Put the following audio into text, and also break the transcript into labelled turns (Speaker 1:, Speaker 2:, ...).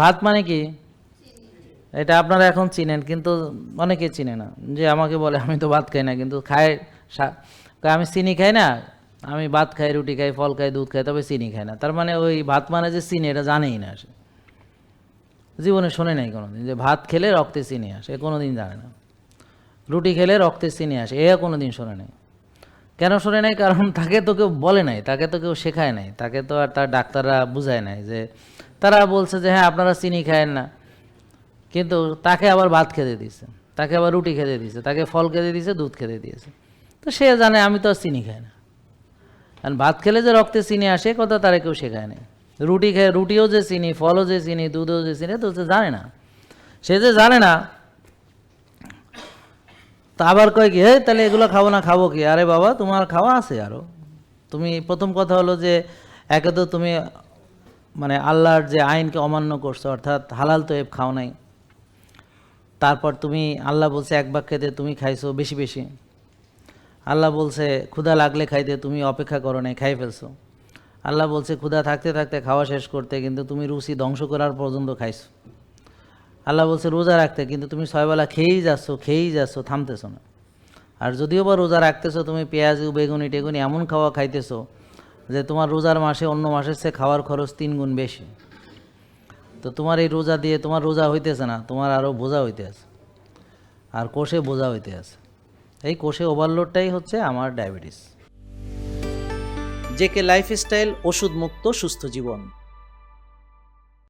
Speaker 1: ভাত মানে কি? এটা আপনারা এখন চিনেন, কিন্তু অনেকে চিনে না। যে আমাকে বলে, আমি তো ভাত খাই না, কিন্তু খায় আমি চিনি খাই না, আমি ভাত খাই, রুটি খাই, ফল খাই, দুধ খাই, তবে চিনি খাই না। তার মানে ওই ভাত মানে যে চিনি, এটা জানেই না সে। জীবনে শোনে নাই কোনোদিন যে ভাত খেলে রক্তে চিনি আসে, এ কোনোদিন জানে না। রুটি খেলে রক্তে চিনি আসে, এ কোনোদিন শোনে নাই। কেন শোনে নাই? কারণ তাকে তো কেউ বলে নাই, তাকে তো কেউ শেখায় নাই। তাকে তো আর তার ডাক্তাররা বুঝায় নাই যে তারা বলছে যে হ্যাঁ আপনারা চিনি খায়েন না। কিন্তু তাকে আবার ভাত খেতে দিয়েছে, তাকে আবার রুটি খেতে দিয়েছে, তাকে ফল খেতে দিয়েছে, দুধ খেতে দিয়েছে। তো সে জানে আমি তো আর চিনি খাই না। আর ভাত খেলে যে রক্তে চিনি আসে কথা তারা কেউ শেখায় নাই। রুটি খেয়ে, রুটিও যে চিনি, ফলও যে চিনি, দুধও যে চিনি, তো সে জানে না। সে যে জানে না, তা আবার কয় কি হে তাহলে এগুলো খাব না, খাব কি? আরে বাবা, তোমার খাওয়া আছে আরও তুমি, প্রথম কথা হলো যে, একে তো তুমি মানে আল্লাহর যে আইনকে অমান্য করছ, অর্থাৎ হালাল তো এব খাও নাই। তারপর তুমি, আল্লাহ বলছে এক ভাগ খেতে তুমি খাইছো বেশি বেশি। আল্লাহ বলছে, ক্ষুধা লাগলে খাইতে, তুমি অপেক্ষা করো নাই খাই ফেলছো। আল্লাহ বলছে, ক্ষুধা থাকতে থাকতে খাওয়া শেষ করতে, কিন্তু তুমি রুচি ধ্বংস করার পর্যন্ত খাইছো। আল্লাহ বলছে, রোজা রাখতে, কিন্তু তুমি ছয়বেলা খেয়েই যাচ্ছ খেয়েই যাচ্ছ, থামতেছো না। আর যদিও বা রোজা রাখতেছো, তুমি পেঁয়াজ, বেগুনি, টেগুনি এমন খাওয়া খাইতেছো যে তোমার রোজার মাসে অন্য মাসের চেয়ে খাওয়ার খরচ তিন গুণ বেশি। তো তোমার এই রোজা দিয়ে তোমার রোজা হইতেছে না, তোমার আরও বোঝা হইতে আছে। আর কোষে বোঝা হইতে আছে। এই কোষে ওভারলোডটাই হচ্ছে আমার ডায়াবেটিস
Speaker 2: জেকে লাইফস্টাইল ওষুধ মুক্ত সুস্থ জীবন।